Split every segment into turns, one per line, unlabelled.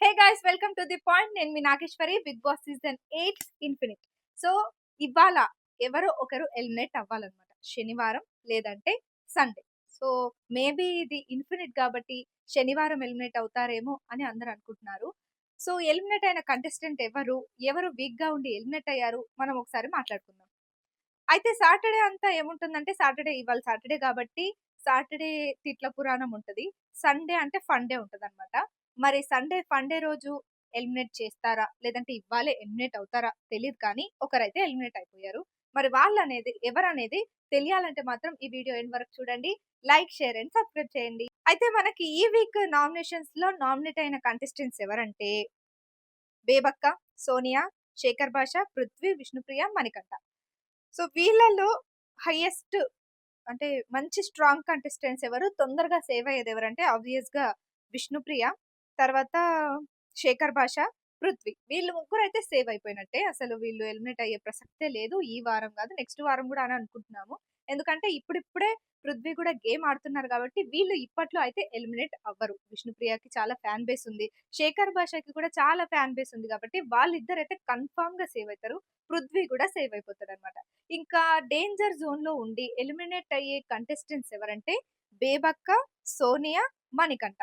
Hey guys welcome to the point నేను మీ Nageshwari Bigg Boss season eight infinite so ఇవాళ ఎవరో ఒకరు eliminate అవ్వాలన్నమాట. శనివారం లేదంటే సండే సో మేబీ ఇది ఇన్ఫినిట్ కాబట్టి శనివారం ఎలిమినేట్ అవుతారేమో అని అందరు అనుకుంటున్నారు. సో ఎలిమినేట్ అయిన కంటెస్టెంట్ ఎవరు? ఎవరు వీక్గా ఉండి ఎలిమినేట్ అయ్యారు? మనం ఒకసారి మాట్లాడుకుందాం. అయితే సాటర్డే అంతా ఏముంటుందంటే సాటర్డే ఇవాళ సాటర్డే కాబట్టి సాటర్డే తిట్ల పురాణం ఉంటది. సండే అంటే ఫండే ఉంటుంది అనమాట మరి సండే ఫండే రోజు ఎలిమినేట్ చేస్తారా? లేదంటే ఇవ్వాలే ఎలిమినేట్ అవుతారా? తెలియదు కానీ ఒకరైతే ఎలిమినేట్ అయిపోయారు. మరి వాళ్ళు అనేది ఎవరనేది తెలియాలంటే మాత్రం ఈ వీడియో ఎండ్ వరకు చూడండి. లైక్ షేర్ అండ్ సబ్స్క్రైబ్ చేయండి. అయితే మనకి ఈ వీక్ నామినేషన్స్లో నామినేట్ అయిన కంటెస్టెంట్స్ ఎవరంటే బేబక్క సోనియా శేఖర్ భాష పృథ్వీ విష్ణుప్రియ మణికంఠ. సో వీళ్ళలో హైయెస్ట్ అంటే మంచి స్ట్రాంగ్ కంటెస్టెంట్స్ ఎవరు? తొందరగా సేవ్ అయ్యేది ఎవరంటే ఆబ్వియస్గా విష్ణుప్రియ తర్వాత శేఖర్ భాష పృథ్వీ. వీళ్ళు ముగ్గురు అయితే సేవ్ అయిపోయినట్టే. అసలు వీళ్ళు ఎలిమినేట్ అయ్యే ప్రసక్తే లేదు. ఈ వారం కాదు నెక్స్ట్ వారం కూడా అని అనుకుంటున్నాము. ఎందుకంటే ఇప్పుడిప్పుడే పృథ్వీ కూడా గేమ్ ఆడుతున్నారు కాబట్టి వీళ్ళు ఇప్పట్లో అయితే ఎలిమినేట్ అవ్వరు. విష్ణుప్రియకి చాలా ఫ్యాన్ బేస్ ఉంది. శేఖర్ భాషకి కూడా చాలా ఫ్యాన్ బేస్ ఉంది కాబట్టి వాళ్ళిద్దరు అయితే కన్ఫామ్గా సేవ్ అవుతారు పృథ్వీ కూడా సేవ్ అయిపోతాడు అనమాట ఇంకా డేంజర్ జోన్లో ఉండి ఎలిమినేట్ అయ్యే కంటెస్టెంట్స్ ఎవరంటే బేబక్క సోనియా మణికంఠ.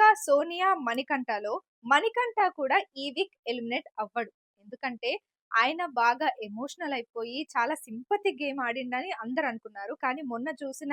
ఇంకా సోనియా మణికంఠలో మణికంఠ కూడా ఈ వీక్ ఎలిమినేట్ అవ్వడు. ఎందుకంటే ఆయన బాగా ఎమోషనల్ అయిపోయి చాలా సింపతి గేమ్ ఆడిండని అందరు అనుకున్నారు. కానీ మొన్న చూసిన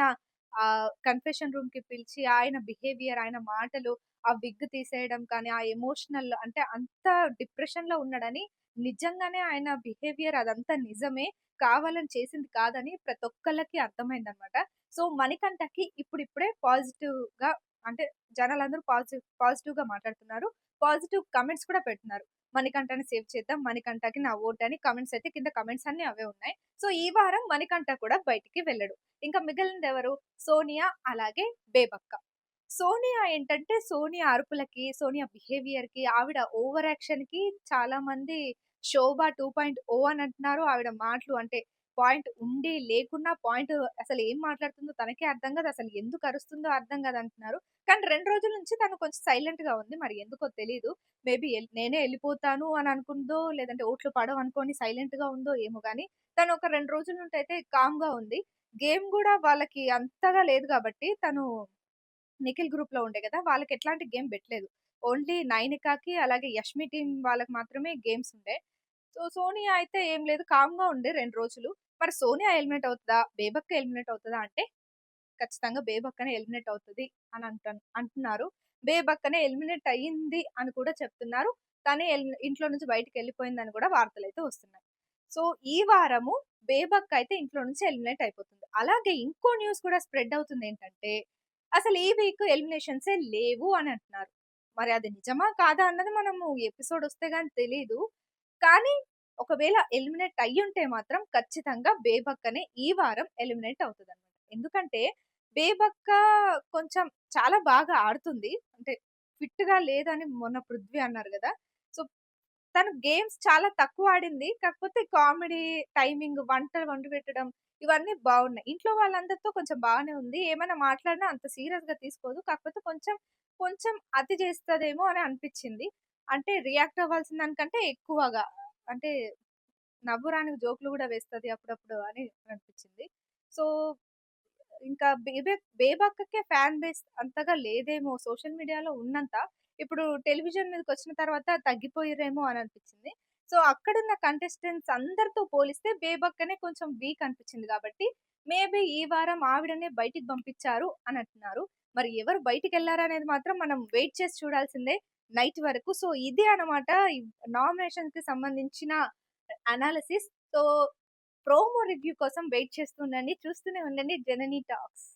ఆ కన్ఫెషన్ రూమ్కి పిలిచి ఆయన బిహేవియర్ ఆయన మాటలు ఆ విగ్ తీసేయడం కానీ ఆ ఎమోషనల్ అంటే అంత డిప్రెషన్లో ఉన్నాడని నిజంగానే ఆయన బిహేవియర్ అదంతా నిజమే కావాలని చేసింది కాదని ప్రతి ఒక్కళ్ళకి అర్థమైంది అనమాట సో మణికంఠకి ఇప్పుడిప్పుడే పాజిటివ్గా అంటే జనాలందరూ పాజిటివ్ పాజిటివ్గా మాట్లాడుతున్నారు. పాజిటివ్ కమెంట్స్ కూడా పెడుతున్నారు. మణికంఠని సేవ్ చేద్దాం మణికంఠకి నా ఓట్ అని కమెంట్స్ అయితే కింద కమెంట్స్ అన్ని అవే ఉన్నాయి. సో ఈ వారం మణికంఠ కూడా బయటికి వెళ్ళడు. ఇంకా మిగిలినది ఎవరు? సోనియా అలాగే బేబక్క. సోనియా ఏంటంటే సోనియా అరుపులకి సోనియా బిహేవియర్కి ఆవిడ ఓవర్ యాక్షన్కి చాలా మంది శోభ టూ పాయింట్ ఓ అని అంటున్నారు. ఆవిడ మాటలు అంటే పాయింట్ ఉండి లేకున్నా పాయింట్ అసలు ఏం మాట్లాడుతుందో తనకే అర్థం కాదు. అసలు ఎందుకు అరుస్తుందో అర్థం కాదు అంటున్నారు. కానీ రెండు రోజుల నుంచి తను కొంచెం సైలెంట్గా ఉంది. మరి ఎందుకో తెలియదు మేబీ నేనే వెళ్ళిపోతాను అని అనుకుందో లేదంటే ఓట్లు పడవు అనుకొని సైలెంట్గా ఉందో ఏమో కానీ తను ఒక రెండు రోజుల నుండి అయితే కామ్గా ఉంది. గేమ్ కూడా వాళ్ళకి అంతగా లేదు కాబట్టి తను నిఖిల్ గ్రూప్లో ఉండే కదా వాళ్ళకి ఎట్లాంటి గేమ్ పెట్టలేదు. ఓన్లీ నైనికాకి అలాగే యష్మి టీం వాళ్ళకి మాత్రమే గేమ్స్ ఉండే. సో సోనియా అయితే ఏం లేదు. కామ్గా ఉండే రెండు రోజులు. మరి సోనియా ఎలిమినేట్ అవుతుందా? బేబక్క ఎలిమినేట్ అవుతుందా అంటే ఖచ్చితంగా బేబక్కనే ఎలిమినేట్ అవుతుంది అని అంట అంటున్నారు. బేబక్కనే ఎలిమినేట్ అయ్యింది అని కూడా చెప్తున్నారు. తనే ఇంట్లో నుంచి బయటకు వెళ్ళిపోయిందని కూడా వార్తలు అయితే వస్తున్నాయి. సో ఈ వారము బేబక్క అయితే ఇంట్లో నుంచి ఎలిమినేట్ అయిపోతుంది. అలాగే ఇంకో న్యూస్ కూడా స్ప్రెడ్ అవుతుంది ఏంటంటే అసలు ఈ వీక్ ఎలిమినేషన్సే లేవు అని అంటున్నారు. మరి అది నిజమా కాదా అన్నది మనము ఎపిసోడ్ వస్తే గానీ తెలియదు కానీ ఒకవేళ ఎలిమినేట్ అయ్యుంటే మాత్రం ఖచ్చితంగా బేబక్కనే ఈ వారం ఎలిమినేట్ అవుతుంది అనమాట ఎందుకంటే బేబక్క కొంచెం చాలా బాగా ఆడుతుంది. అంటే ఫిట్గా లేదని మొన్న పృథ్వీ అన్నారు కదా! సో తను గేమ్స్ చాలా తక్కువ ఆడింది. కాకపోతే కామెడీ టైమింగ్ వంటలు వండి పెట్టడం ఇవన్నీ బాగున్నాయి ఇంట్లో వాళ్ళందరితో కొంచెం బాగానే ఉంది. ఏమైనా మాట్లాడినా అంత సీరియస్గా తీసుకోదు. కాకపోతే కొంచెం కొంచెం అతి చేస్తుందేమో అని అనిపించింది అంటే రియాక్ట్ అవ్వాల్సిన దానికంటే ఎక్కువగా అంటే నవ్వురానికి జోకులు కూడా వేస్తుంది అప్పుడప్పుడు అని అనిపించింది. సో ఇంకా బేబే బేబక్కకే ఫ్యాన్ బేస్ అంతగా లేదేమో సోషల్ మీడియాలో ఉన్నంత ఇప్పుడు టెలివిజన్ మీదకి వచ్చిన తర్వాత తగ్గిపోయిరేమో అని అనిపించింది. సో అక్కడున్న కంటెస్టెంట్స్ అందరితో పోలిస్తే బేబక్కనే కొంచెం వీక్ అనిపించింది కాబట్టి మేబీ ఈ వారం ఆవిడనే బయటికి పంపించారు అని అంటున్నారు. మరి ఎవరు బయటికి వెళ్ళారు అనేది మాత్రం మనం వెయిట్ చేసి చూడాల్సిందే. నైట్ వరకు. సో ఇది అనమాట నామినేషన్కి సంబంధించిన అనాలిసిస్. సో ప్రోమో రివ్యూ కోసం వెయిట్ చేస్తుండండి చూస్తూనే ఉండండి జననీ టాక్స్.